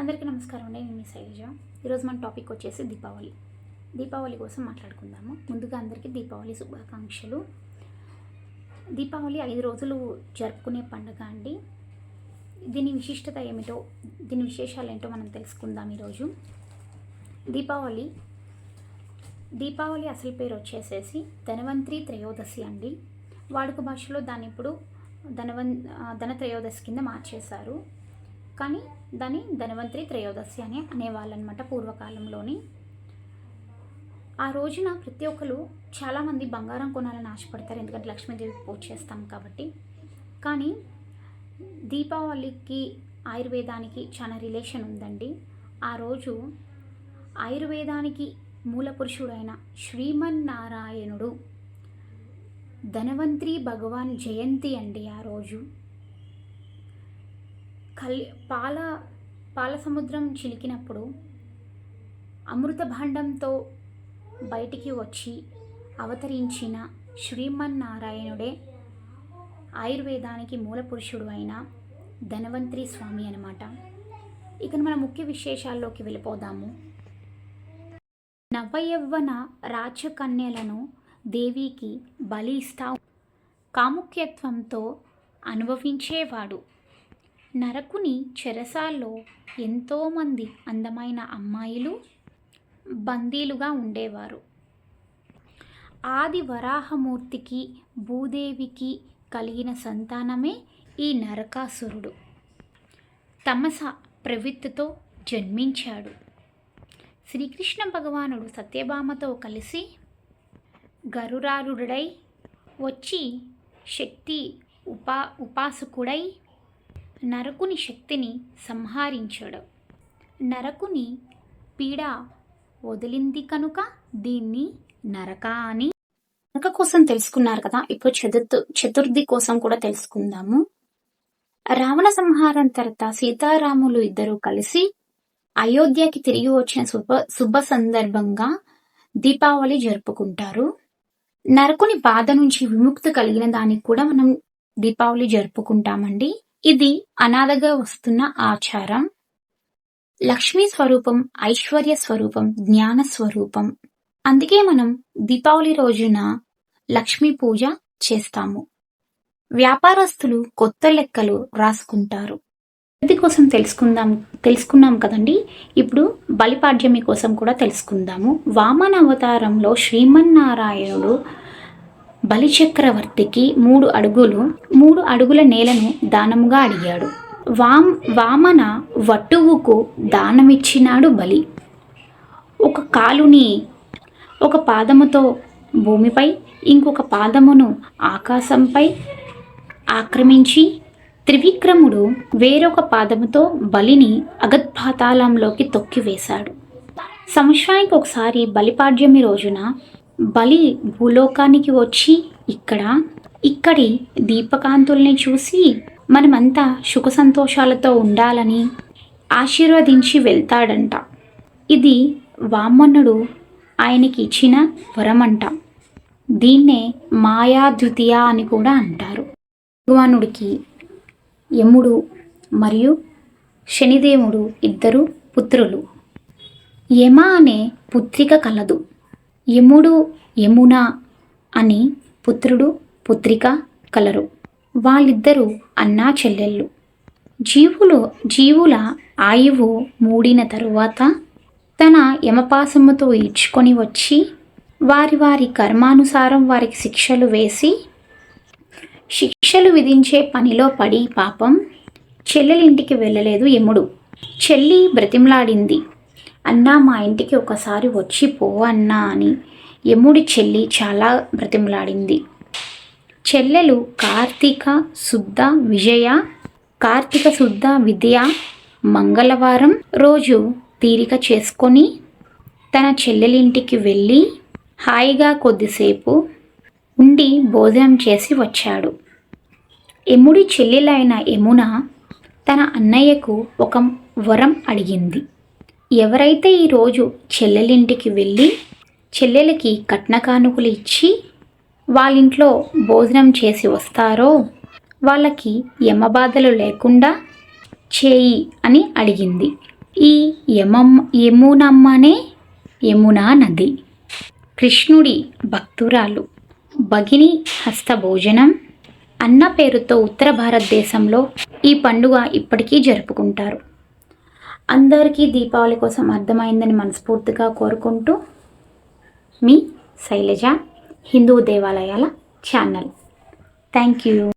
అందరికీ నమస్కారం అండి. నేను మీ శైలజ. ఈరోజు మన టాపిక్ వచ్చేసి దీపావళి. దీపావళి కోసం మాట్లాడుకుందాము. ముందుగా అందరికీ దీపావళి శుభాకాంక్షలు. దీపావళి ఐదు రోజులు జరుపుకునే పండుగ అండి. దీని విశిష్టత ఏమిటో దీని విశేషాలు ఏంటో మనం తెలుసుకుందాం ఈరోజు. దీపావళి దీపావళి అసలు పేరు వచ్చేసేసి ధనవంత్రి త్రయోదశి అండి. వాడుక భాషలో దాన్ని ఇప్పుడు ధనవన్ ధన త్రయోదశి కింద మార్చేశారు. కానీ దాని ధనవంత్రి త్రయోదశి అని అనేవాళ్ళనమాట పూర్వకాలంలోని. ఆ రోజున ప్రతి ఒక్కరు చాలామంది బంగారం కొనాలని ఆశపడతారు ఎందుకంటే లక్ష్మీదేవి పూజ చేస్తాం కాబట్టి. కానీ దీపావళికి ఆయుర్వేదానికి చాలా రిలేషన్ ఉందండి. ఆ రోజు ఆయుర్వేదానికి మూల పురుషుడైన శ్రీమన్నారాయణుడు ధనవంత్రి భగవాన్ జయంతి అండి ఆ రోజు. కల్ పాల పాల సముద్రం చిలికినప్పుడు అమృత భాండంతో బయటికి వచ్చి అవతరించిన శ్రీమన్నారాయణుడే ఆయుర్వేదానికి మూల పురుషుడు అయిన ధనవంత్రి స్వామి అనమాట ఇక మన ముఖ్య విశేషాల్లోకి వెళ్ళిపోదాము. నవయవ్వన రాజకన్యలను దేవికి బలి కాముఖ్యత్వంతో అనుభవించేవాడు నరకుని చెరసాల్లో ఎంతోమంది అందమైన అమ్మాయిలు బందీలుగా ఉండేవారు. ఆది వరాహమూర్తికి భూదేవికి కలిగిన సంతానమే ఈ నరకాసురుడు. తమస ప్రవృత్తితో జన్మించాడు. శ్రీకృష్ణ భగవానుడు సత్యభామతో కలిసి గరురారుడై వచ్చి శక్తి ఉపా ఉపాసకుడై నరకుని శక్తిని సంహరించాడు. నరకుని పీడ వదిలింది కనుక దీన్ని నరక అని నరక కోసం తెలుసుకున్నారు కదా. ఇప్పుడు చతుర్థ చతుర్థి కోసం కూడా తెలుసుకుందాము. రావణ సంహారం తర్వాత సీతారాములు ఇద్దరు కలిసి అయోధ్యకి తిరిగి వచ్చిన శుభ శుభ సందర్భంగా దీపావళి జరుపుకుంటారు. నరకుని బాధ నుంచి విముక్తి కలిగిన దానికి కూడా మనం దీపావళి జరుపుకుంటామండి. ఇది అనాథగా వస్తున్న ఆచారం. లక్ష్మీ స్వరూపం ఐశ్వర్య స్వరూపం జ్ఞాన స్వరూపం. అందుకే మనం దీపావళి రోజున లక్ష్మీ పూజ చేస్తాము. వ్యాపారస్తులు కొత్త లెక్కలు రాసుకుంటారు. ఇది కోసం తెలుసుకుందాం తెలుసుకున్నాం కదండి? ఇప్పుడు బలిపాడ్యమి కోసం కూడా తెలుసుకుందాము. వామన అవతారంలో శ్రీమన్నారాయణుడు బలిచక్రవర్తికి మూడు అడుగులు మూడు అడుగుల నేలను దానముగా అడిగాడు. వామ్ వామన వటువుకు దానమిచ్చినాడు బలి. ఒక కాలుని ఒక పాదముతో భూమిపై ఇంకొక పాదమును ఆకాశంపై ఆక్రమించి త్రివిక్రముడు వేరొక పాదముతో బలిని అగత్పాతాళంలోకి తొక్కివేశాడు. సంవత్సరానికి ఒకసారి బలిపాడ్యమి రోజున బలి భూలోకానికి వచ్చి ఇక్కడ ఇక్కడి దీపకాంతుల్ని చూసి మనమంతా సుఖ సంతోషాలతో ఉండాలని ఆశీర్వదించి వెళ్తాడంట. ఇది వామనుడు ఆయనకి ఇచ్చిన వరమంట. దీన్నే మాయాద్వితీయ అని కూడా అంటారు. భగవానుడికి యముడు మరియు శనిదేవుడు ఇద్దరు పుత్రులు. యమ అనే పుత్రిక కలదు. యముడు యమున అని పుత్రుడు పుత్రిక కలరు. వాళ్ళిద్దరూ అన్నా చెల్లెళ్ళు. జీవులు జీవుల ఆయువు మూడిన తరువాత తన యమపాసముతో ఈడ్చుకొని వచ్చి వారి వారి కర్మానుసారం వారికి శిక్షలు వేసి శిక్షలు విధించే పనిలో పడి పాపం చెల్లెలింటికి వెళ్ళలేదు యముడు. చెల్లి బ్రతిమలాడింది. అన్నా మా ఇంటికి ఒకసారి వచ్చి పో అన్నా అని యముడి చెల్లి చాలా బ్రతిమలాడింది. చెల్లెలు కార్తీక శుద్ధ విజయ కార్తీక శుద్ధ విద్య మంగళవారం రోజు తీరిక చేసుకొని తన చెల్లెలింటికి వెళ్ళి హాయిగా కొద్దిసేపు ఉండి భోజనం చేసి వచ్చాడు. యముడి చెల్లెలైన యమున తన అన్నయ్యకు ఒక వరం అడిగింది. ఎవరైతే ఈరోజు చెల్లెలింటికి వెళ్ళి చెల్లెలకి కట్న కానుకలు ఇచ్చి వాళ్ళింట్లో భోజనం చేసి వస్తారో వాళ్ళకి యమబాధలు లేకుండా చేయి అని అడిగింది. ఈ యమం యమునమ్మనే యమునా నది. కృష్ణుడి భక్తురాలు భగిని హస్త భోజనం అన్న పేరుతో ఉత్తర భారతదేశంలో ఈ పండుగ ఇప్పటికీ జరుపుకుంటారు. అందరికీ దీపావళి కోసం అర్థమైందని మనస్ఫూర్తిగా కోరుకుంటూ మీ శైలజ హిందూ దేవాలయాల ఛానల్. Thank you